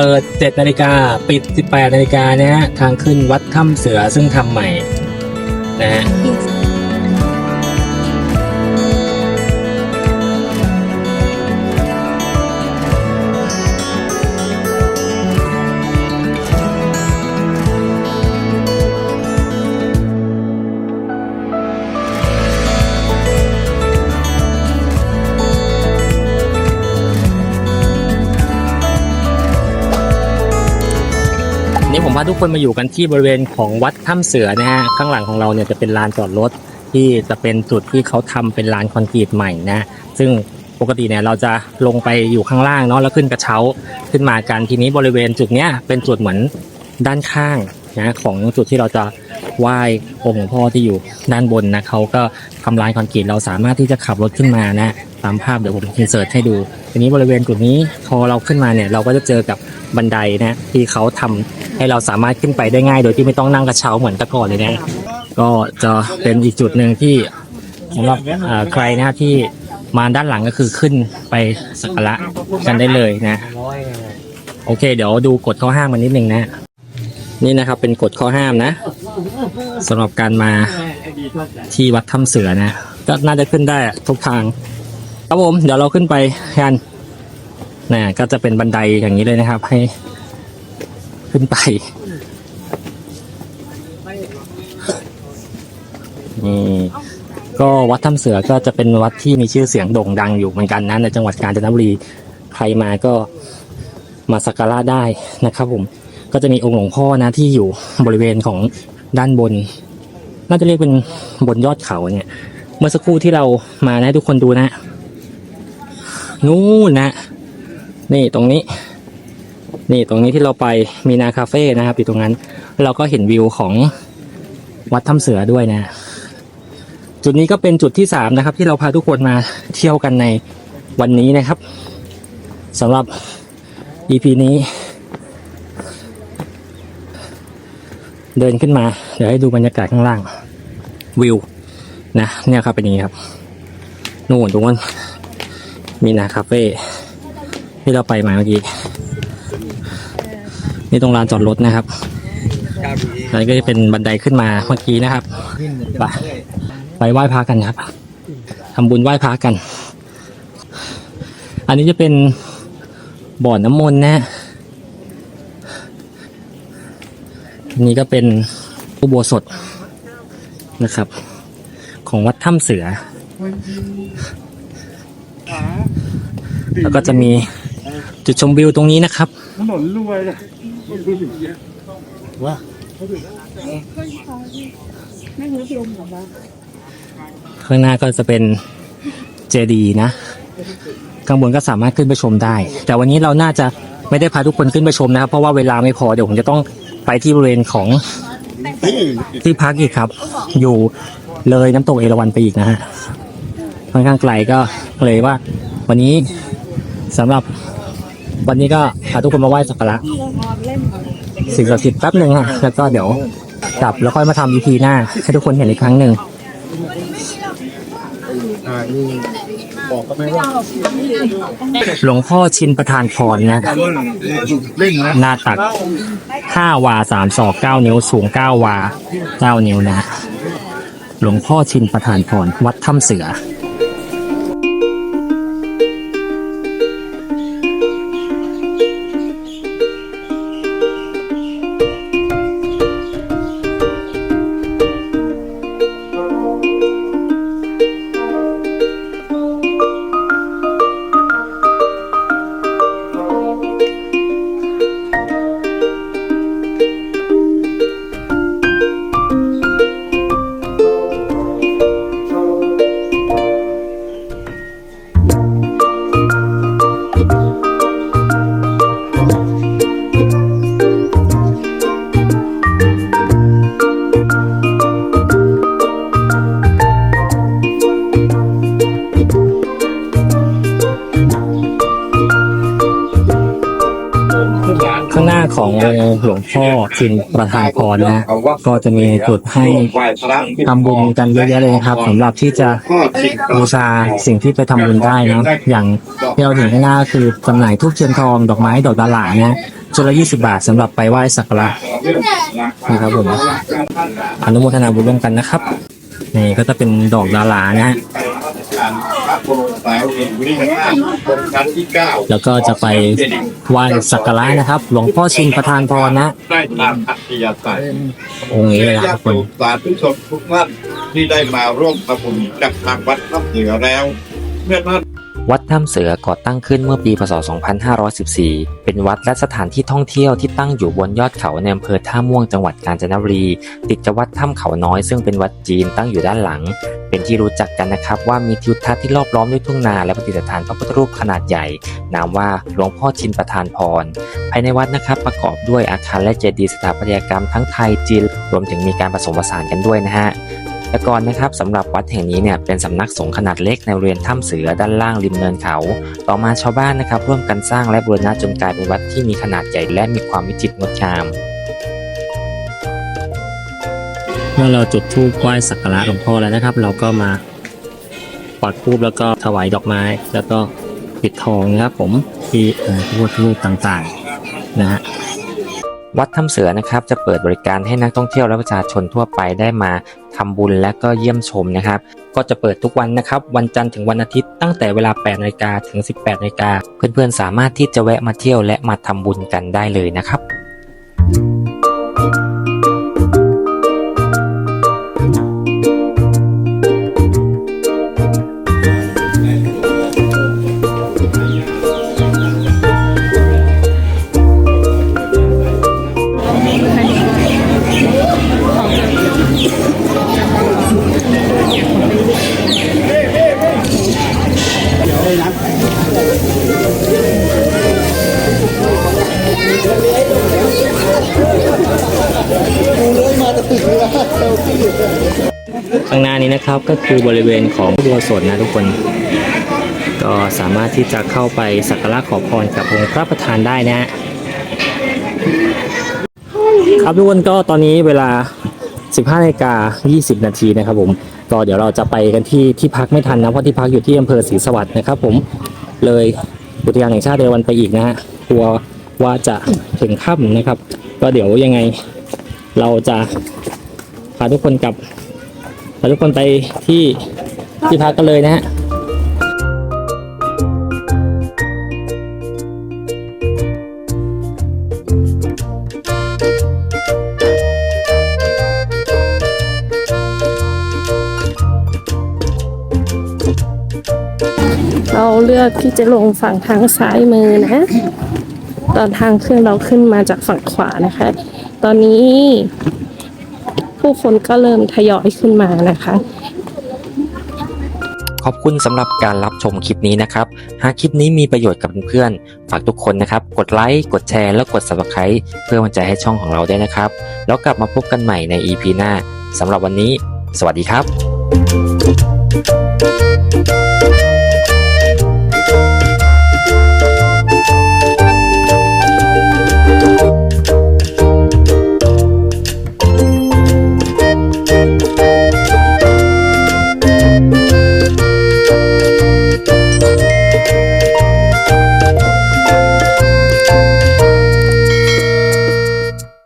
เปิด 7 นาฬิกาปิด 18 นาฬิกานะฮะทางขึ้นวัดถ้ำเสือซึ่งทำใหม่นะฮะาทุกคนมาอยู่กันที่บริเวณของวัดถ้ำเสือนะฮะข้างหลังของเราเนี่ยจะเป็นลานจอดรถที่จะเป็นจุดที่เขาทำเป็นลานคอนกรีตใหม่นะ ซึ่งปกติเนี่ยเราจะลงไปอยู่ข้างล่างเนาะแล้วขึ้นกระเช้าขึ้นมากันทีนี้บริเวณจุดเนี้ยเป็นจุดเหมือนด้านข้างนะของจุดที่เราจะไหว้องค์หลวงพ่อที่อยู่ด้านบนนะเขาก็ทำลานคอนกรีตเราสามารถที่จะขับรถขึ้นมานะตามภาพเดี๋ยวผมอินเสิร์ตให้ดู ทีนี้บริเวณจุดนี้พอเราขึ้นมาเนี่ยเราก็จะเจอกับ บันไดนะที่เขาทำให้เราสามารถขึ้นไปได้ง่าย โดยที่ไม่ต้องนั่งกระเช้าเหมือนแต่ก่อนเลยนะก็จะเป็นอีกจุดหนึ่งที่สำหรับใครนะที่มาด้านหลังก็คือขึ้นไปสักการะกันได้เลยนะ โอเค เดี๋ยวดูกฎข้อห้ามมันนิดนึงนะ นี่นะครับ เป็นกฎข้อห้ามนะสำหรับการมาที่วัดถ้ำเสือนะ ก็น่าจะขึ้นได้ทุกทาง ครับผม เดี๋ยวเราขึ้นไปกัน นะก็จะเป็นบันไดอย่างนี้เลยนะครับ ให้ขึ้นไปนี่ก็วัดถ้ำเสือก็จะเป็นวัดที่มีชื่อเสียงโด่งดังอยู่เหมือนกันนะในจังหวัดกาญจนบุรีใครมาก็มาสักการะได้นะครับ ผมก็จะมีองค์หลวงพ่อนะที่อยู่บริเวณของด้านบน น่าจะเรียกเป็นบนยอดเขาเนี่ย เมื่อสักครู่ที่เรามานะให้ทุกคนดูนะ นู่นนะ นี่ตรงนี้ นี่ตรงนี้ที่เราไปมีนาคาเฟ่นะครับอยู่ตรงนั้น เราก็เห็นวิวของวัดถ้ำเสือด้วยนะ จุดนี้ก็เป็นจุดที่สามนะครับ ที่เราพาทุกคนมาเที่ยวกันในวันนี้นะครับสำหรับ EP นี้ เดินขึ้นมา เดี๋ยวให้ดูบรรยากาศข้างล่าง วิว นะ เนี่ยครับเป็นอย่างนี้ครับ นู่นตรงนั้นมีนาคาเฟ่ ที่เราไปมาเมื่อกี้นี่ตรงลานจอดรถนะครับแล้ก็จะเป็นบันไดขึ้นมาเมื่อกี้นะครับไปไปไหว้พระกันครับทำบุญไหว้พระกัน อันนี้จะเป็นบ่อน้ำมนต์นะนนี้ก็เป็นอุโบสถนะครับ ของวัดถ้ำเสือ แล้วก็จะมี จุดชมวิวตรงนี้นะครับถนนรวยเลยว่าข้างหน้าก็จะเป็นเจดีย์นะ ข้างบนก็สามารถขึ้นไปชมได้ แต่วันนี้เราน่าจะไม่ได้พาทุกคนขึ้นไปชมนะครับ เพราะว่าเวลาไม่พอเดี๋ยวผมจะต้องไปที่บริเวณของที่พักอีกครับ อยู่เลยน้ำตกเอราวัณไปอีกนะฮะค่อนข้างไกลก็เลยว่า วันนี้สำหรับ วันนี้ก็พาทุกคนมาไหว้สักการะสิ่งศักดิ์สิทธิ์แป๊บหนึ่งฮะแล้วก็เดี๋ยวกลับแล้วค่อยมาทำ EP หน้า ให้ทุกคนเห็นอีกครั้งหนึ่งบอกก็ไม่ว่าหลวงพ่อชินประธานพรนะเร่งนะหน้าตักห้าวาสามศอกเก้านิ้ว สูงเก้าวาเก้านิ้วนะ หลวงพ่อชินประธานพรวัดถ้ำเสือ หลวงพ่อชินประธานพรนะก็จะมีจุดให้ทำบุญกันเยอะแยะเลยนะครับสำหรับที่จะบูชาสิ่งที่ไปทำบุญได้นะอย่างที่เราเห็นข้างหน้าคือจำหน่ายทูบเทียนทองดอกไม้ดอกดาหลานะชุดละ20 บาทสำหรับไปไหว้สักการะนะครับผมอนุโมทนาบุญร่วมกันนะครับนี่ก็จะเป็นดอกดารานะฮะ พระบรมสายเอกวิริยนาถตรงชั้นที่เก้าแล้วก็จะไปไหว้สักการะนะครับ หลวงพ่อชินประธานพรนะ ได้ตามอัธยาศัยองค์นี้เลยนะทุกคนสาธุชนทุกท่านที่ได้มาร่วมประบุญกับทางวัดทับเหนือแล้ว เมื่อท่าน วัดถ้ำเสือก่อตั้งขึ้นเมื่อปีพศ 2514 เป็นวัดและสถานที่ท่องเที่ยวที่ตั้งอยู่บนยอดเขาในอำเภอท่าม่วงจังหวัดกาญจนบุรี ติดกับวัดถ้ำเขาน้อย ซึ่งเป็นวัดจีนตั้งอยู่ด้านหลัง เป็นที่รู้จักกันนะครับว่ามีทิวทัศน์ที่รอบล้อมด้วยทุ่งนาและประดิษฐานพระพุทธรูปขนาดใหญ่ นามว่าหลวงพ่อชินประทานพร ภายในวัดนะครับประกอบด้วยอาคารและเจดีย์สถาปัตยกรรมทั้งไทยจีนรวมถึงมีการผสมผสานกันด้วยนะฮะ แต่ก่อนนะครับสำหรับวัดแห่งนี้เนี่ยเป็นสำนักสงฆ์ขนาดเล็กในบริเวณถ้ำเสือด้านล่างริมเนินเขา ต่อมาชาวบ้านนะครับร่วมกันสร้างและบูรณะจนกลายเป็นวัดที่มีขนาดใหญ่และมีความวิจิตรงดงาม เมื่อเราจุดธูปไหว้สักการะหลวงพ่อแล้วนะครับ เราก็มาปัดธูปแล้วก็ถวายดอกไม้ แล้วก็ปิดทองนะครับผมที่พระพุทธรูปต่างๆนะฮะ วัดถ้ำเสือนะครับจะเปิดบริการให้นักท่องเที่ยวและประชาชนทั่วไปได้มาทำบุญและก็เยี่ยมชมนะครับ ก็จะเปิดทุกวันนะครับ วันจันทร์ถึงวันอาทิตย์ตั้งแต่เวลา8นาฬิกาถึง 18นาฬิกาเพื่อนๆสามารถที่จะแวะมาเที่ยวและมาทำบุญกันได้เลยนะครับ ข้างหน้านี้นะครับก็คือบริเวณของอุโบสถนะทุกคน ก็สามารถที่จะเข้าไปสักการะขอพรกับองค์พระประธานได้นะฮะครับทุกคนก็ตอนนี้เวลา 15นาฬิกา20 นาทีนะครับผมก็เดี๋ยวเราจะไปกันที่ที่พักไม่ทันนะเพราะที่พักอยู่ที่อำเภอศรีสวัสดิ์นะครับ ผมเลยอุทยานแห่งชาติเดวันไปอีกนะฮะกลัวว่าจะถึงค่ำนะครับ ก็เดี๋ยวยังไงเราจะพาทุกคนกลับ พาทุกคนไปที่ที่พักกันเลยนะฮะเราเลือกที่จะลงฝั่งทางซ้ายมือนะ ตอนทางขึ้นเราขึ้นมาจากฝั่งขวานะคะ ตอนนี้ ผู้คนก็เริ่มทยอยขึ้นมานะคะขอบคุณสำหรับการรับชมคลิปนี้นะครับ หากคลิปนี้มีประโยชน์กับเพื่อนๆ ฝากทุกคนนะครับ กดไลค์ กดแชร์ แล้วกด subscribe เพื่อมันใจให้ช่องของเราด้วยนะครับ แล้วกลับมาพบกันใหม่ใน EP หน้า สำหรับวันนี้ สวัสดีครับ